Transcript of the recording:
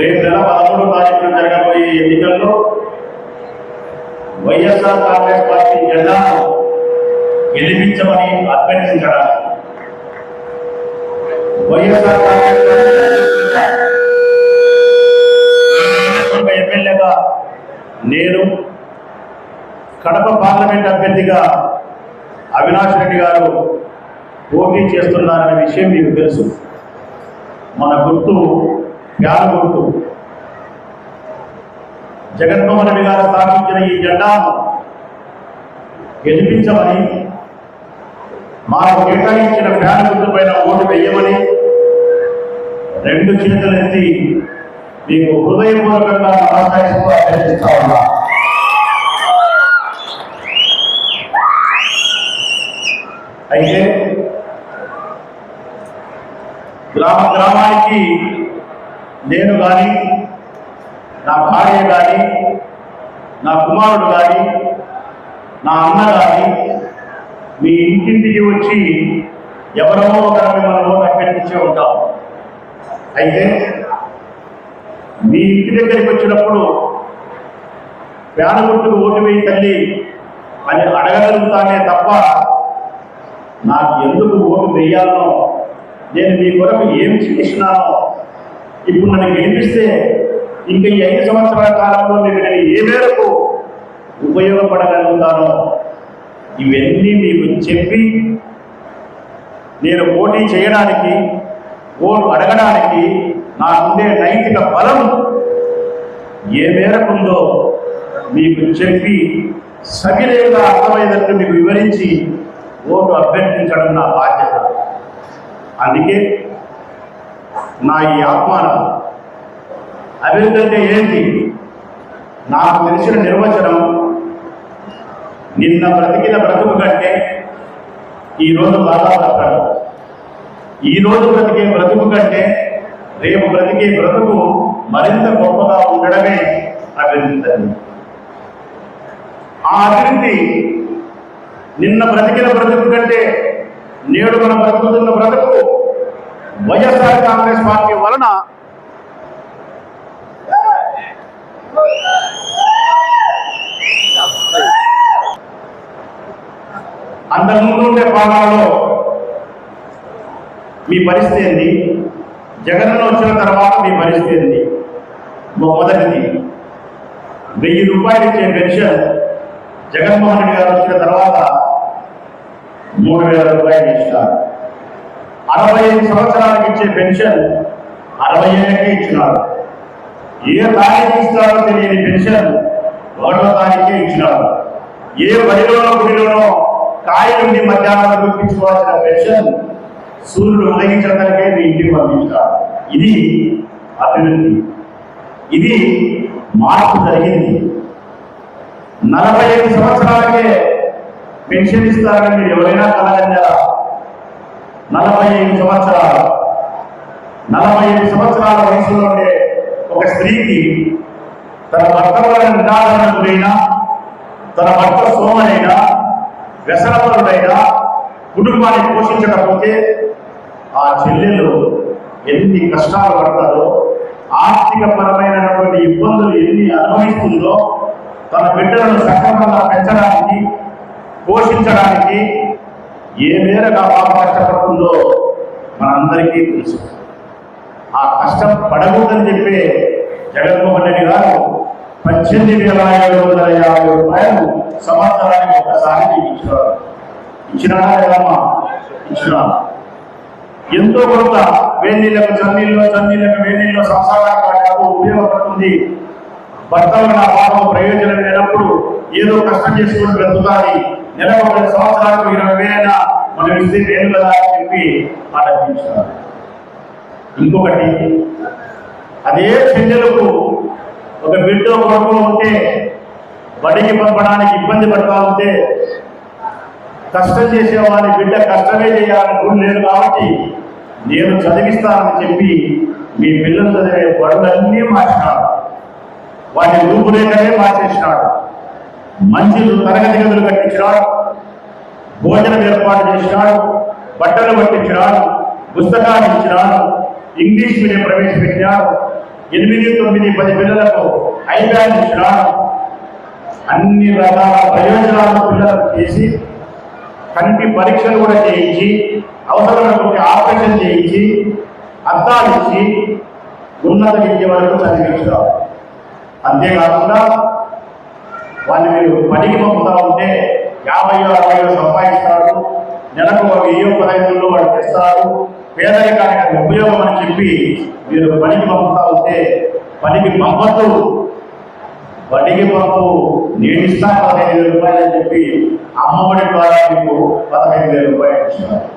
రేపు నెల పదమూడు తారీఖున జరగబోయే ఎన్నికల్లో వైఎస్ఆర్ కాంగ్రెస్ పార్టీ జెండాను గెలిపించమని అభ్యర్థించడానికి వైఎస్ఆర్ కాంగ్రెస్ ఒక ఎమ్మెల్యేగా నేను కడప పార్లమెంట్ అభ్యర్థిగా అవినాష్ రెడ్డి గారు పోటీ చేస్తున్నారనే విషయం మీకు తెలుసు. మన గుర్తు ఫ్యాన్ గుర్తు జగన్మోహన్ రెడ్డి గారు స్థాపించిన ఈ జెండాను గెలిపించమని మాకు కేటాయించిన ఫ్యాన్ గుర్తుపైన ఓటు వేయమని రెండు చేతులు ఎత్తి మీకు హృదయపూర్వకంగా నమస్కరిస్తూ అభ్యర్థిస్తా ఉన్నా. అయితే గ్రామ గ్రామానికి నేను కానీ నా భార్య కానీ నా కుమారుడు కానీ నా అన్న కానీ మీ ఇంటింటికి వచ్చి ఎవరో ఒకరిని మనము అభ్యర్థించే ఉంటాం. అయితే మీ ఇంటి దగ్గరికి వచ్చినప్పుడు పేద ఓటు వేయి తల్లి అని అడగగలుగుతానే తప్ప నాకు ఎందుకు ఓటు వేయాలనో నేను మీ కొరకు ఏం చేసినానో ఇప్పుడు మనకి వినిపిస్తే ఇంకా ఈ ఐదు సంవత్సరాల కాలంలో నేను ఏ మేరకు ఉపయోగపడగలుగుతానో ఇవన్నీ మీకు చెప్పి నేను పోటీ చేయడానికి ఓటు అడగడానికి నాకుండే నైతిక బలం ఏ మేరకు ఉందో మీకు చెప్పి సవినయంగా అర్థమయ్యేటట్టు మీకు వివరించి ఓటు అభ్యర్థించడం నా బాధ్యత. అందుకే నా ఈ ఆహ్వానం. అభివృద్ధి అంటే ఏంటి? నాకు తెలిసిన నిర్వచనం నిన్న బ్రతికిన బ్రతుకు కంటే ఈరోజు బాగా బ్రతకడం ఈ రోజు బ్రతికే బ్రతుకు కంటే రేపు బ్రతికే బ్రతుకు మరింత గొప్పగా ఉండడమే అభివృద్ధి ఆ అభివృద్ధి నిన్న బ్రతికిన బ్రతుకు కంటే నేడు మనం బ్రతుకుతున్న బ్రతుకు వైఎస్ఆర్ కాంగ్రెస్ పార్టీ వలన అంత ఉండే పాలనలో మీ పరిస్థితి ఏంది? జగన్ వచ్చిన తర్వాత మీ పరిస్థితి ఏంది? మొదటిది. వెయ్యి రూపాయలు ఇచ్చే పెన్షన్ జగన్మోహన్ రెడ్డి గారు వచ్చిన తర్వాత మూడు వేల రూపాయలు ఇస్తారు. అరవై ఐదు సంవత్సరాలకు ఇచ్చే పెన్షన్ అరవై ఏళ్ళకే ఇచ్చినారు. ఏ తారీఖు ఇస్తారో తెలియని పెన్షన్ ఒకటో తారీఖే ఇచ్చినారు. ఏ బడిలోనో గుడిలోనో కాయలుండి మధ్యాహ్నం గుర్తించుకోవాల్సిన పెన్షన్ సూర్యుడు ఉదయించడానికే మీ ఇంటికి పంపించారు ఇది అభివృద్ధి. ఇది మార్పు జరిగింది. నలభై ఐదు సంవత్సరాలకే పెన్షన్ ఇస్తారని మీరు ఎవరైనా కలగంటారా నలభై ఐదు సంవత్సరాలు నలభై ఐదు సంవత్సరాల వయసులో ఉండే ఒక స్త్రీకి తన భర్త వల్ల నిరాదరణ గురైనా తన భర్త సోమనైనా వ్యసనపరుడైనా కుటుంబాన్ని పోషించకపోతే ఆ చెల్లెలు ఎన్ని కష్టాలు పడతారో ఆర్థిక పరమైనటువంటి ఇబ్బందులు ఎన్ని అనుభవిస్తుందో తన బిడ్డలను సక్రమంగా పెంచడానికి పోషించడానికి ఏ మేరకు ఆ పాప కష్టపడుతుందో మనందరికీ తెలుసు. ఆ కష్టం పడకూడదని చెప్పే జగన్మోహన్ రెడ్డి గారు పద్దెనిమిది వేల ఏడు వందల యాభై రూపాయలు సంవత్సరానికి ఒకసారి ఇచ్చినారు ఇచ్చినారా లేదమ్మా ఇచ్చినా. ఎంతో కొంత వేణీళ్ళకు చన్నీళ్ళు చన్నీళ్ళకు వేణీళ్ళు సంసారానికి ఉపయోగపడుతుంది. భర్తలు నా పాపం ప్రయోజనం లేనప్పుడు ఏదో కష్టం చేసుకుని బ్రతుకాలి నెల ఒక సంవత్సరాలకు ఇరవై వేల మనం ఇస్తే కదా అని చెప్పి ఆలోచించారు ఇంకొకటి అదే చెల్లెలకు ఒక బిడ్డ కొడుకు ఉంటే బడికి పంపడానికి ఇబ్బంది పడతా ఉంటే కష్టం చేసేవాడి బిడ్డ కష్టమే చేయాలని రూల్ లేదు కాబట్టి నేను చదివిస్తానని చెప్పి మీ పిల్లలు చదివే బడులన్నీ మార్చినాడు. వాటి రూపురేఖలే మార్చేసినాడు. మంచి తరగతి గదులు కట్టించినాడు. భోజనం ఏర్పాటు చేసినాడు బట్టలు పట్టించినాడు పుస్తకాలు ఇచ్చినాడు ఇంగ్లీష్ మీడియం ప్రవేశపెట్టినాడు ఎనిమిది తొమ్మిది పది పిల్లలకు ఐబ్యాన్ ఇచ్చినాడు. అన్ని రకాల ప్రయోజనాలు పిల్లలకు చేసి కంటి పరీక్షలు కూడా చేయించి అవసరమైనటువంటి ఆపరేషన్ చేయించి అద్దాలు ఇచ్చి ఉన్నత విద్య వరకు చదివించారు అంతేకాకుండా వాళ్ళు మీరు పనికి పంపుతా ఉంటే యాభై అరవై సంపాదిస్తారు. నెలకు ఒక వెయ్యి పదహైదులో వాళ్ళు తెస్తారు. పేదరికానికి ఉపయోగం అని చెప్పి మీరు పనికి పంపుతా ఉంటే పనికి పంపద్దు. వడ్డీకి పంపు. నేను ఇస్తాను పదహైదు వేల రూపాయలు అని చెప్పి అమ్మఒడి ద్వారా మీకు పదహైదు వేల రూపాయలు ఇస్తున్నారు